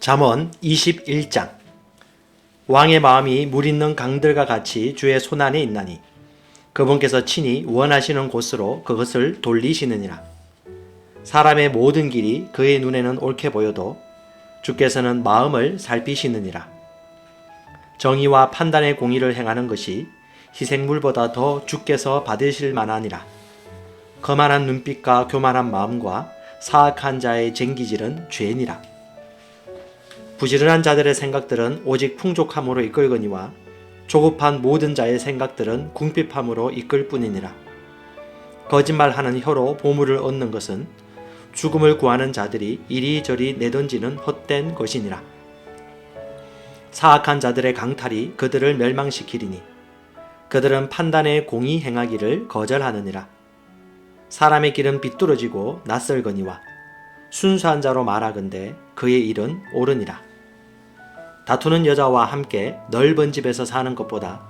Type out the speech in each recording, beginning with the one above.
잠언 21장. 왕의 마음이 물 있는 강들과 같이 주의 손안에 있나니 그분께서 친히 원하시는 곳으로 그것을 돌리시느니라. 사람의 모든 길이 그의 눈에는 옳게 보여도 주께서는 마음을 살피시느니라. 정의와 판단의 공의를 행하는 것이 희생물보다 더 주께서 받으실 만하니라. 거만한 눈빛과 교만한 마음과 사악한 자의 쟁기질은 죄니라 부지런한 자들의 생각들은 오직 풍족함으로 이끌거니와 조급한 모든 자의 생각들은 궁핍함으로 이끌 뿐이니라. 거짓말하는 혀로 보물을 얻는 것은 죽음을 구하는 자들이 이리저리 내던지는 헛된 것이니라. 사악한 자들의 강탈이 그들을 멸망시키리니 그들은 판단의 공의 행하기를 거절하느니라. 사람의 길은 비뚤어지고 낯설거니와 순수한 자로 말하건대 그의 일은 옳으니라. 다투는 여자와 함께 넓은 집에서 사는 것보다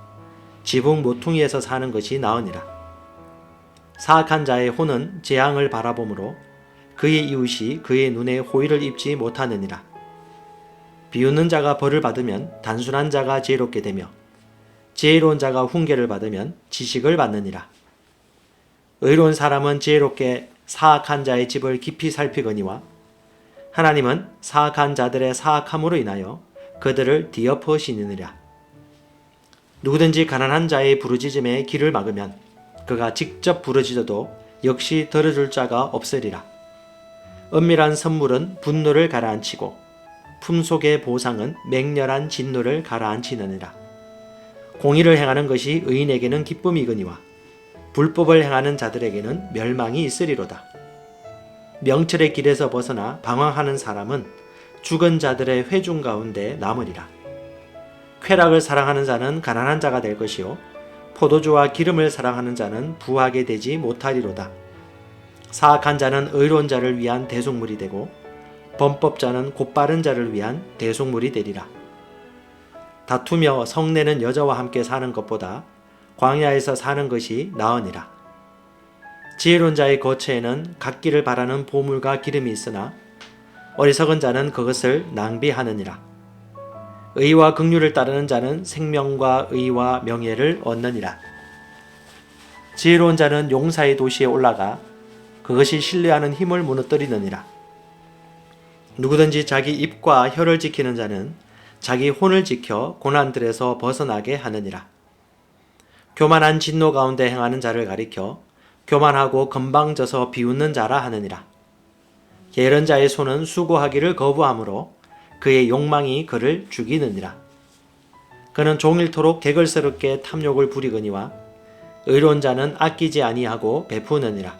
지붕 모퉁이에서 사는 것이 나으니라. 사악한 자의 혼은 재앙을 바라보므로 그의 이웃이 그의 눈에 호의를 입지 못하느니라. 비웃는 자가 벌을 받으면 단순한 자가 지혜롭게 되며 지혜로운 자가 훈계를 받으면 지식을 받느니라. 의로운 사람은 지혜롭게 사악한 자의 집을 깊이 살피거니와 하나님은 사악한 자들의 사악함으로 인하여 그들을 뒤엎으시느니라. 누구든지 가난한 자의 부르짖음에 길을 막으면 그가 직접 부르짖어도 역시 들어줄 자가 없으리라. 은밀한 선물은 분노를 가라앉히고 품속의 보상은 맹렬한 진노를 가라앉히느니라. 공의를 행하는 것이 의인에게는 기쁨이거니와 불법을 행하는 자들에게는 멸망이 있으리로다. 명철의 길에서 벗어나 방황하는 사람은 죽은 자들의 회중 가운데 남으리라. 쾌락을 사랑하는 자는 가난한 자가 될 것이요 포도주와 기름을 사랑하는 자는 부하게 되지 못하리로다. 사악한 자는 의로운 자를 위한 대속물이 되고 범법자는 곧바른 자를 위한 대속물이 되리라. 다투며 성내는 여자와 함께 사는 것보다 광야에서 사는 것이 나으니라. 지혜로운 자의 거처에는 각기를 바라는 보물과 기름이 있으나 어리석은 자는 그것을 낭비하느니라. 의와 긍휼을 따르는 자는 생명과 의와 명예를 얻느니라. 지혜로운 자는 용사의 도시에 올라가 그것이 신뢰하는 힘을 무너뜨리느니라. 누구든지 자기 입과 혀를 지키는 자는 자기 혼을 지켜 고난들에서 벗어나게 하느니라. 교만한 진노 가운데 행하는 자를 가리켜 교만하고 건방져서 비웃는 자라 하느니라. 게으른 자의 손은 수고하기를 거부하므로 그의 욕망이 그를 죽이느니라. 그는 종일토록 개걸스럽게 탐욕을 부리거니와 의로운 자는 아끼지 아니하고 베푸느니라.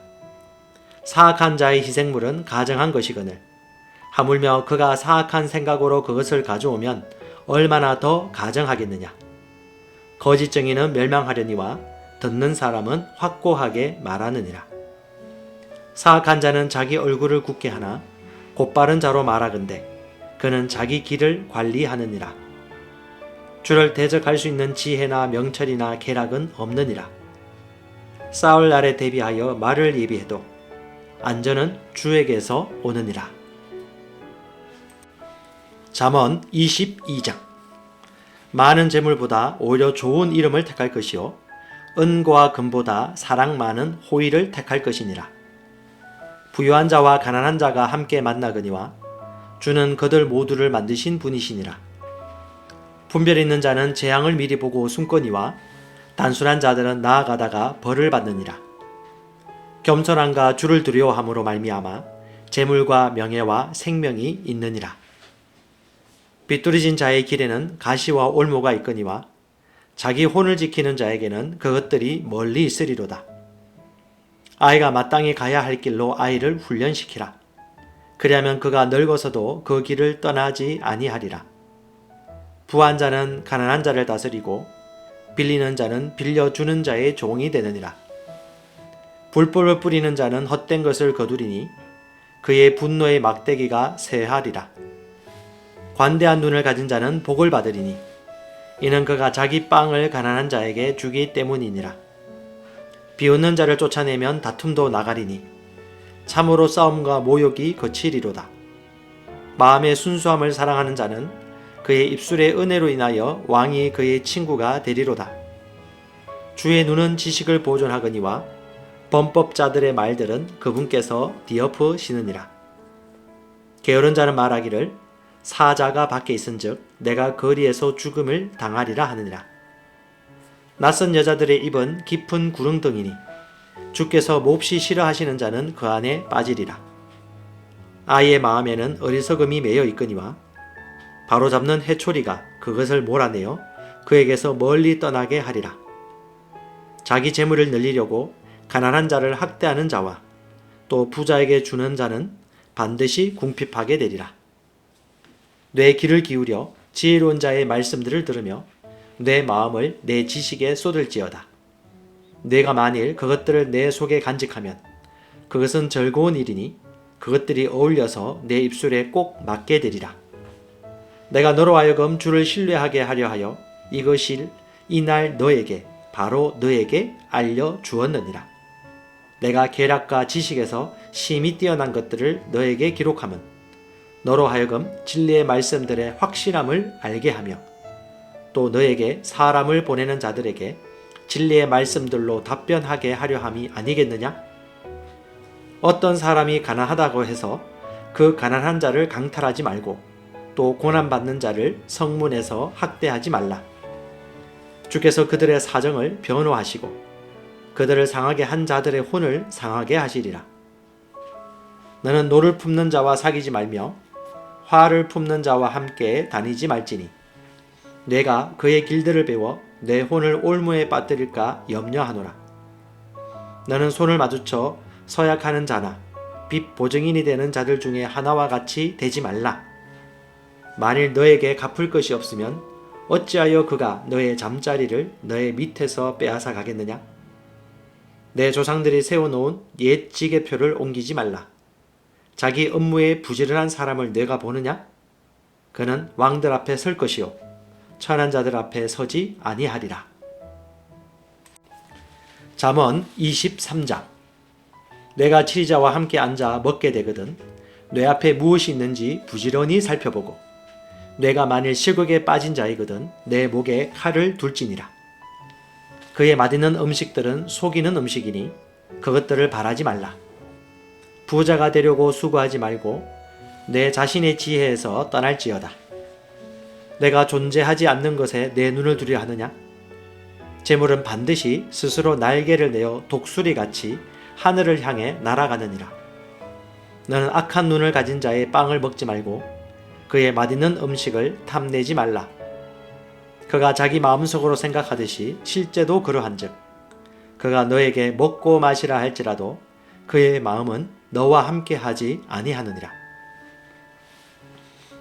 사악한 자의 희생물은 가정한 것이거늘 하물며 그가 사악한 생각으로 그것을 가져오면 얼마나 더 가정하겠느냐. 거짓 정의는 멸망하려니와 듣는 사람은 확고하게 말하느니라. 사악한 자는 자기 얼굴을 굳게 하나 곧바른 자로 말하건대 그는 자기 길을 관리하느니라. 주를 대적할 수 있는 지혜나 명철이나 계략은 없느니라. 싸울 날에 대비하여 말을 예비해도 안전은 주에게서 오느니라. 잠언 22장 많은 재물보다 오히려 좋은 이름을 택할 것이요 은과 금보다 사랑 많은 호의를 택할 것이니라. 부유한 자와 가난한 자가 함께 만나거니와 주는 그들 모두를 만드신 분이시니라. 분별 있는 자는 재앙을 미리 보고 숨거니와 단순한 자들은 나아가다가 벌을 받느니라. 겸손함과 주를 두려워함으로 말미암아 재물과 명예와 생명이 있느니라. 비뚤어진 자의 길에는 가시와 올모가 있거니와 자기 혼을 지키는 자에게는 그것들이 멀리 있으리로다. 아이가 마땅히 가야 할 길로 아이를 훈련시키라. 그리하면 그가 늙어서도 그 길을 떠나지 아니하리라. 부한 자는 가난한 자를 다스리고 빌리는 자는 빌려주는 자의 종이 되느니라. 불법을 뿌리는 자는 헛된 것을 거두리니 그의 분노의 막대기가 쇠하리라. 관대한 눈을 가진 자는 복을 받으리니 이는 그가 자기 빵을 가난한 자에게 주기 때문이니라. 비웃는 자를 쫓아내면 다툼도 나가리니 참으로 싸움과 모욕이 거치리로다. 마음의 순수함을 사랑하는 자는 그의 입술의 은혜로 인하여 왕이 그의 친구가 되리로다. 주의 눈은 지식을 보존하거니와 범법자들의 말들은 그분께서 뒤엎으시느니라. 게으른 자는 말하기를 사자가 밖에 있은즉 내가 거리에서 죽음을 당하리라 하느니라. 낯선 여자들의 입은 깊은 구릉덩이니 주께서 몹시 싫어하시는 자는 그 안에 빠지리라. 아이의 마음에는 어리석음이 매여 있거니와 바로잡는 해초리가 그것을 몰아내어 그에게서 멀리 떠나게 하리라. 자기 재물을 늘리려고 가난한 자를 학대하는 자와 또 부자에게 주는 자는 반드시 궁핍하게 되리라. 뇌 귀를 기울여 지혜로운 자의 말씀들을 들으며 내 마음을 내 지식에 쏟을지어다. 내가 만일 그것들을 내 속에 간직하면 그것은 즐거운 일이니 그것들이 어울려서 내 입술에 꼭 맞게 되리라. 내가 너로 하여금 주를 신뢰하게 하려 하여 이것이 이날 너에게 바로 너에게 알려 주었느니라. 내가 계략과 지식에서 심히 뛰어난 것들을 너에게 기록함은 너로 하여금 진리의 말씀들의 확실함을 알게 하며 또 너에게 사람을 보내는 자들에게 진리의 말씀들로 답변하게 하려 함이 아니겠느냐? 어떤 사람이 가난하다고 해서 그 가난한 자를 강탈하지 말고 또 고난받는 자를 성문에서 학대하지 말라. 주께서 그들의 사정을 변호하시고 그들을 상하게 한 자들의 혼을 상하게 하시리라. 너는 노를 품는 자와 사귀지 말며 화를 품는 자와 함께 다니지 말지니 내가 그의 길들을 배워 내 혼을 올무에 빠뜨릴까 염려하노라. 너는 손을 마주쳐 서약하는 자나 빚 보증인이 되는 자들 중에 하나와 같이 되지 말라. 만일 너에게 갚을 것이 없으면 어찌하여 그가 너의 잠자리를 너의 밑에서 빼앗아 가겠느냐? 내 조상들이 세워놓은 옛 지게표를 옮기지 말라. 자기 업무에 부지런한 사람을 내가 보느냐? 그는 왕들 앞에 설 것이요 천한 자들 앞에 서지 아니하리라. 잠언 23장 내가 치리자와 함께 앉아 먹게 되거든 뇌 앞에 무엇이 있는지 부지런히 살펴보고 뇌가 만일 시극에 빠진 자이거든 내 목에 칼을 둘지니라. 그의 맛있는 음식들은 속이는 음식이니 그것들을 바라지 말라. 부자가 되려고 수고하지 말고 내 자신의 지혜에서 떠날지어다. 내가 존재하지 않는 것에 내 눈을 두려 하느냐? 재물은 반드시 스스로 날개를 내어 독수리 같이 하늘을 향해 날아가느니라. 너는 악한 눈을 가진 자의 빵을 먹지 말고 그의 맛있는 음식을 탐내지 말라. 그가 자기 마음속으로 생각하듯이 실제도 그러한즉 그가 너에게 먹고 마시라 할지라도 그의 마음은 너와 함께 하지 아니하느니라.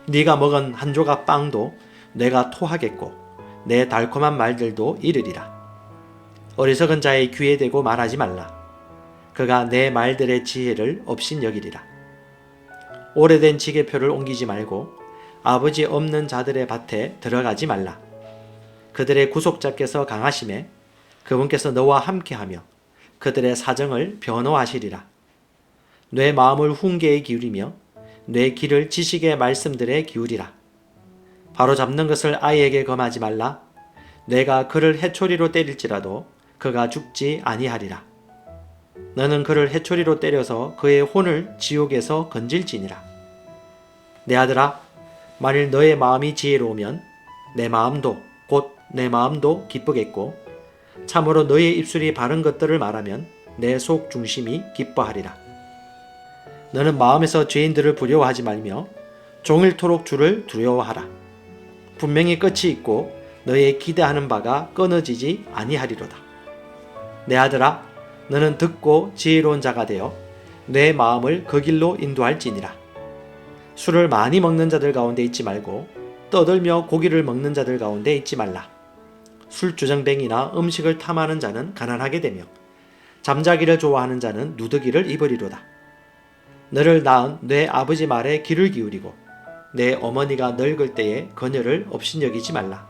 네가 먹은 한 조각 빵도 내가 토하겠고 내 달콤한 말들도 이르리라. 어리석은 자의 귀에 대고 말하지 말라. 그가 내 말들의 지혜를 업신여기리라. 오래된 지게표를 옮기지 말고 아버지 없는 자들의 밭에 들어가지 말라. 그들의 구속자께서 강하심에 그분께서 너와 함께하며 그들의 사정을 변호하시리라. 내 마음을 훈계에 기울이며 내 길을 지식의 말씀들에 기울이라. 바로 잡는 것을 아이에게 검하지 말라. 내가 그를 해초리로 때릴지라도 그가 죽지 아니하리라. 너는 그를 해초리로 때려서 그의 혼을 지옥에서 건질지니라. 내 아들아, 만일 너의 마음이 지혜로우면 내 마음도 곧 내 마음도 기쁘겠고 참으로 너의 입술이 바른 것들을 말하면 내 속 중심이 기뻐하리라. 너는 마음에서 죄인들을 두려워하지 말며 종일토록 주를 두려워하라. 분명히 끝이 있고 너의 기대하는 바가 끊어지지 아니하리로다. 내 아들아, 너는 듣고 지혜로운 자가 되어 내 마음을 그 길로 인도할지니라. 술을 많이 먹는 자들 가운데 있지 말고 떠들며 고기를 먹는 자들 가운데 있지 말라. 술주정뱅이나 음식을 탐하는 자는 가난하게 되며 잠자기를 좋아하는 자는 누더기를 입으리로다. 너를 낳은 내 아버지 말에 귀를 기울이고 내 어머니가 늙을 때에 그녀를 업신여기지 말라.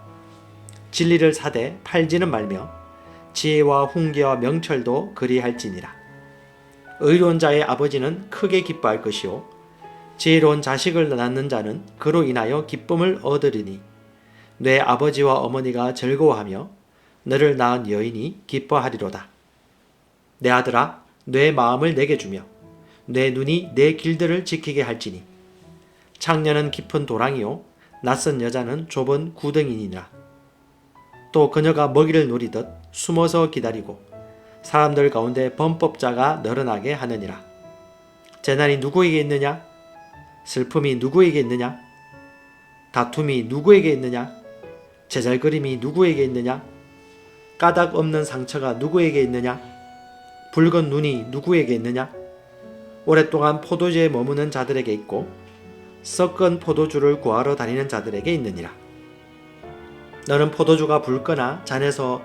진리를 사되 팔지는 말며 지혜와 훈계와 명철도 그리할지니라. 의로운 자의 아버지는 크게 기뻐할 것이요 지혜로운 자식을 낳는 자는 그로 인하여 기쁨을 얻으리니 내 아버지와 어머니가 즐거워하며 너를 낳은 여인이 기뻐하리로다. 내 아들아, 내 마음을 내게 주며 내 눈이 내 길들을 지키게 할지니 창녀는 깊은 도랑이요 낯선 여자는 좁은 구덩이니라. 또 그녀가 먹이를 노리듯 숨어서 기다리고 사람들 가운데 범법자가 늘어나게 하느니라. 재난이 누구에게 있느냐? 슬픔이 누구에게 있느냐? 다툼이 누구에게 있느냐? 제잘그림이 누구에게 있느냐? 까닭 없는 상처가 누구에게 있느냐? 붉은 눈이 누구에게 있느냐? 오랫동안 포도주에 머무는 자들에게 있고 썩은 포도주를 구하러 다니는 자들에게 있느니라. 너는 포도주가 붉거나 잔에서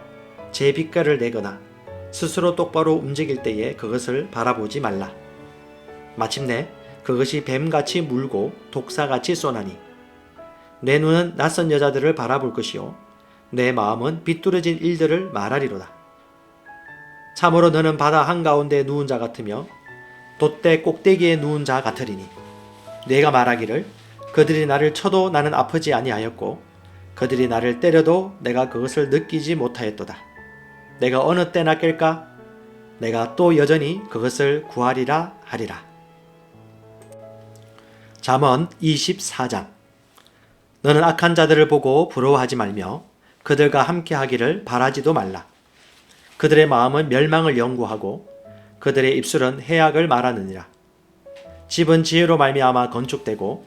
제 빛깔을 내거나 스스로 똑바로 움직일 때에 그것을 바라보지 말라. 마침내 그것이 뱀같이 물고 독사같이 쏘나니 내 눈은 낯선 여자들을 바라볼 것이요 내 마음은 비뚤어진 일들을 말하리로다. 참으로 너는 바다 한가운데 누운 자 같으며 돛대 꼭대기에 누운 자 같으리니 내가 말하기를 그들이 나를 쳐도 나는 아프지 아니하였고 그들이 나를 때려도 내가 그것을 느끼지 못하였도다. 내가 어느 때나 깰까? 내가 또 여전히 그것을 구하리라 하리라. 잠언 24장 너는 악한 자들을 보고 부러워하지 말며 그들과 함께 하기를 바라지도 말라. 그들의 마음은 멸망을 연구하고 그들의 입술은 해악을 말하느니라. 집은 지혜로 말미암아 건축되고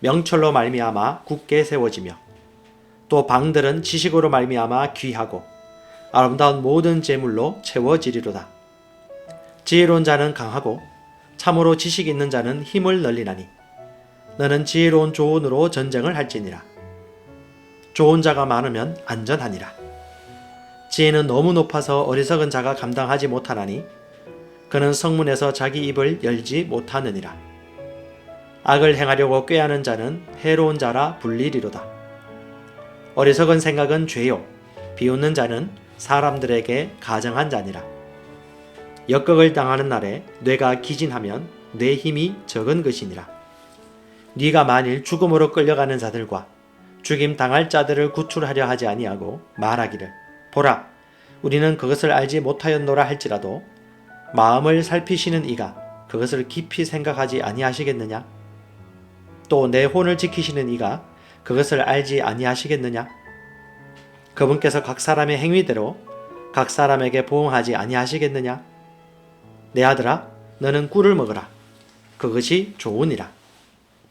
명철로 말미암아 굳게 세워지며 또 방들은 지식으로 말미암아 귀하고 아름다운 모든 재물로 채워지리로다. 지혜로운 자는 강하고 참으로 지식 있는 자는 힘을 늘리나니 너는 지혜로운 조언으로 전쟁을 할지니라. 좋은 자가 많으면 안전하니라. 지혜는 너무 높아서 어리석은 자가 감당하지 못하나니 그는 성문에서 자기 입을 열지 못하느니라. 악을 행하려고 꾀하는 자는 해로운 자라 불리리로다. 어리석은 생각은 죄요. 비웃는 자는 사람들에게 가정한 자니라. 역극을 당하는 날에 뇌가 기진하면 뇌 힘이 적은 것이니라. 네가 만일 죽음으로 끌려가는 자들과 죽임 당할 자들을 구출하려 하지 아니하고 말하기를 보라 우리는 그것을 알지 못하였노라 할지라도 마음을 살피시는 이가 그것을 깊이 생각하지 아니하시겠느냐 또 내 혼을 지키시는 이가 그것을 알지 아니하시겠느냐 그분께서 각 사람의 행위대로 각 사람에게 보응하지 아니하시겠느냐 내 아들아 너는 꿀을 먹으라 그것이 좋으니라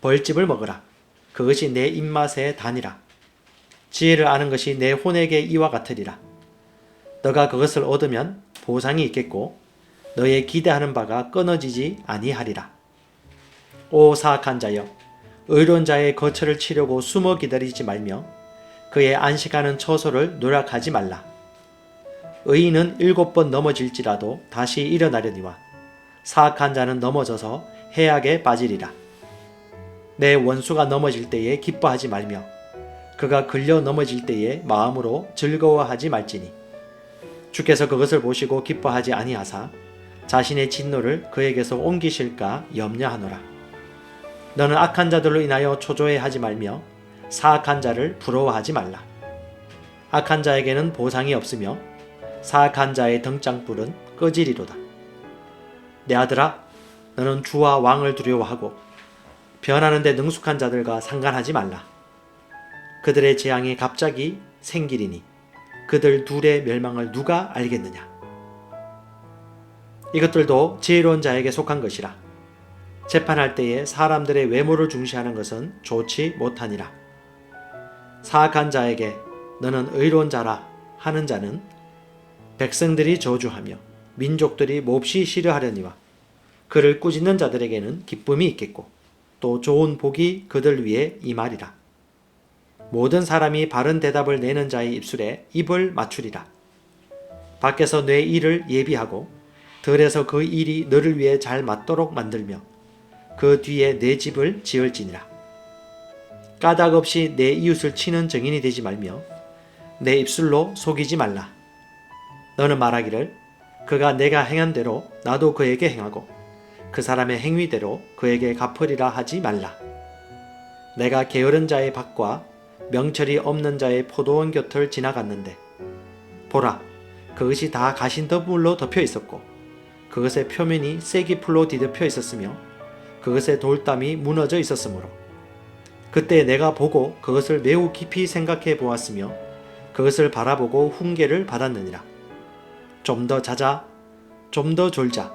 벌집을 먹으라. 그것이 내 입맛에 다니라. 지혜를 아는 것이 내 혼에게 이와 같으리라. 너가 그것을 얻으면 보상이 있겠고 너의 기대하는 바가 끊어지지 아니하리라. 오 사악한 자여 의로운 자의 거처를 치려고 숨어 기다리지 말며 그의 안식하는 처소를 노력하지 말라. 의인은 일곱 번 넘어질지라도 다시 일어나려니와 사악한 자는 넘어져서 해악에 빠지리라. 내 원수가 넘어질 때에 기뻐하지 말며 그가 끌려 넘어질 때에 마음으로 즐거워하지 말지니 주께서 그것을 보시고 기뻐하지 아니하사 자신의 진노를 그에게서 옮기실까 염려하노라 너는 악한 자들로 인하여 초조해하지 말며 사악한 자를 부러워하지 말라 악한 자에게는 보상이 없으며 사악한 자의 등장불은 꺼지리로다 내 아들아 너는 주와 왕을 두려워하고 변하는데 능숙한 자들과 상관하지 말라. 그들의 재앙이 갑자기 생기리니 그들 둘의 멸망을 누가 알겠느냐. 이것들도 지혜로운 자에게 속한 것이라. 재판할 때에 사람들의 외모를 중시하는 것은 좋지 못하니라. 사악한 자에게 너는 의로운 자라 하는 자는 백성들이 저주하며 민족들이 몹시 싫어하려니와 그를 꾸짖는 자들에게는 기쁨이 있겠고 또 좋은 복이 그들 위에 임하리라. 모든 사람이 바른 대답을 내는 자의 입술에 입을 맞추리라. 밖에서 내 일을 예비하고 들에서 그 일이 너를 위해 잘 맞도록 만들며 그 뒤에 내 집을 지을지니라. 까닭 없이 내 이웃을 치는 정인이 되지 말며 내 입술로 속이지 말라. 너는 말하기를 그가 내가 행한 대로 나도 그에게 행하고 그 사람의 행위대로 그에게 갚으리라 하지 말라. 내가 게으른 자의 밭과 명철이 없는 자의 포도원 곁을 지나갔는데 보라 그것이 다 가신 더물로 덮여 있었고 그것의 표면이 쐐기풀로 뒤덮여 있었으며 그것의 돌담이 무너져 있었으므로 그때 내가 보고 그것을 매우 깊이 생각해 보았으며 그것을 바라보고 훈계를 받았느니라 좀 더 자자 좀 더 졸자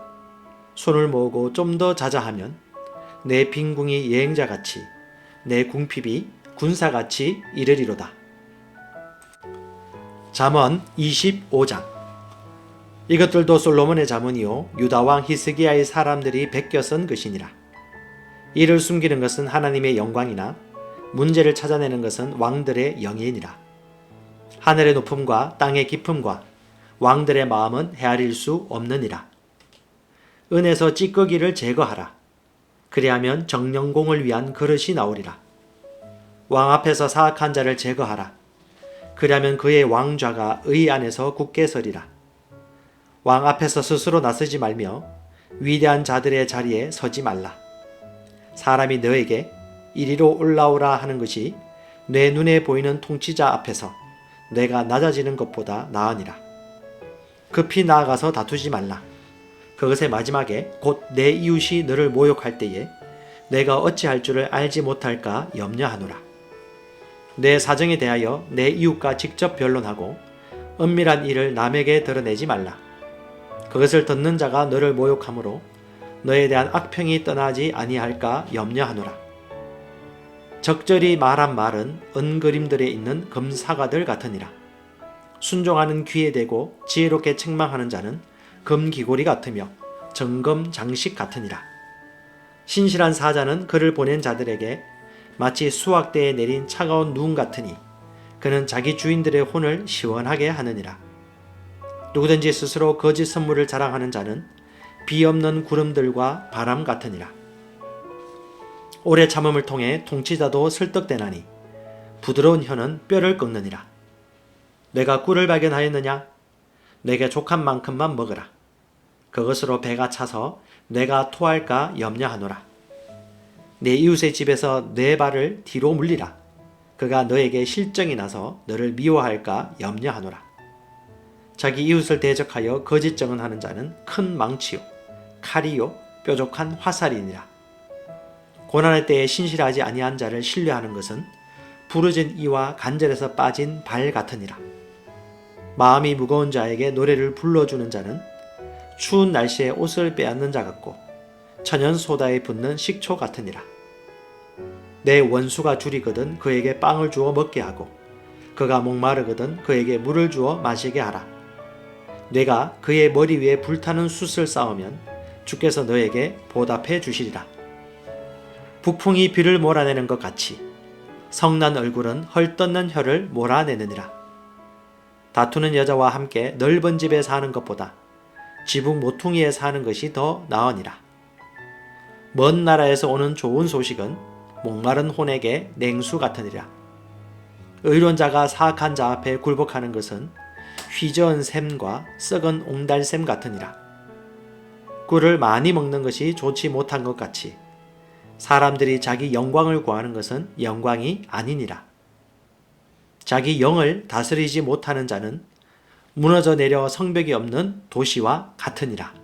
손을 모으고 좀 더 자자 하면 내 빈궁이 여행자같이 내 궁핍이 군사같이 이르리로다. 잠언 25장 이것들도 솔로몬의 잠언이요 유다 왕 히스기야의 사람들이 베껴 쓴 것이니라. 이를 숨기는 것은 하나님의 영광이나 문제를 찾아내는 것은 왕들의 영예니라. 하늘의 높음과 땅의 깊음과 왕들의 마음은 헤아릴 수 없느니라. 은에서 찌꺼기를 제거하라. 그리하면 정령공을 위한 그릇이 나오리라. 왕 앞에서 사악한 자를 제거하라. 그리하면 그의 왕좌가 의 안에서 굳게 서리라. 왕 앞에서 스스로 나서지 말며 위대한 자들의 자리에 서지 말라. 사람이 너에게 이리로 올라오라 하는 것이 내 눈에 보이는 통치자 앞에서 내가 낮아지는 것보다 나으니라. 급히 나아가서 다투지 말라. 그것의 마지막에 곧 내 이웃이 너를 모욕할 때에 내가 어찌할 줄을 알지 못할까 염려하노라. 내 사정에 대하여 내 이웃과 직접 변론하고 은밀한 일을 남에게 드러내지 말라. 그것을 듣는 자가 너를 모욕함으로 너에 대한 악평이 떠나지 아니할까 염려하노라. 적절히 말한 말은 은그림들에 있는 금사과들 같으니라. 순종하는 귀에 대고 지혜롭게 책망하는 자는 금기골이 같으며 정금 장식 같으니라. 신실한 사자는 그를 보낸 자들에게 마치 수확대에 내린 차가운 눈 같으니 그는 자기 주인들의 혼을 시원하게 하느니라. 누구든지 스스로 거짓 선물을 자랑하는 자는 비 없는 구름들과 바람 같으니라. 오래 참음을 통해 통치자도 설득되나니 부드러운 혀는 뼈를 꺾느니라. 내가 꿀을 발견하였느냐? 내게 족한 만큼만 먹으라. 그것으로 배가 차서 내가 토할까 염려하노라. 내 이웃의 집에서 내 발을 뒤로 물리라. 그가 너에게 실정이 나서 너를 미워할까 염려하노라. 자기 이웃을 대적하여 거짓 정언하는 자는 큰 망치요, 칼이요, 뾰족한 화살이니라. 고난의 때에 신실하지 아니한 자를 신뢰하는 것은 부러진 이와 간절에서 빠진 발 같으니라. 마음이 무거운 자에게 노래를 불러주는 자는 추운 날씨에 옷을 빼앗는 자 같고 천연 소다에 붓는 식초 같으니라. 내 원수가 줄이거든 그에게 빵을 주어 먹게 하고 그가 목마르거든 그에게 물을 주어 마시게 하라. 내가 그의 머리 위에 불타는 숯을 쌓으면 주께서 너에게 보답해 주시리라. 북풍이 비를 몰아내는 것 같이 성난 얼굴은 헐떴는 혀를 몰아내느니라. 다투는 여자와 함께 넓은 집에 사는 것보다 지붕 모퉁이에 사는 것이 더 나으니라. 먼 나라에서 오는 좋은 소식은 목마른 혼에게 냉수 같으니라. 의로운 자가 사악한 자 앞에 굴복하는 것은 휘저은 샘과 썩은 옹달샘 같으니라. 꿀을 많이 먹는 것이 좋지 못한 것 같이 사람들이 자기 영광을 구하는 것은 영광이 아니니라. 자기 영을 다스리지 못하는 자는 무너져 내려 성벽이 없는 도시와 같으니라.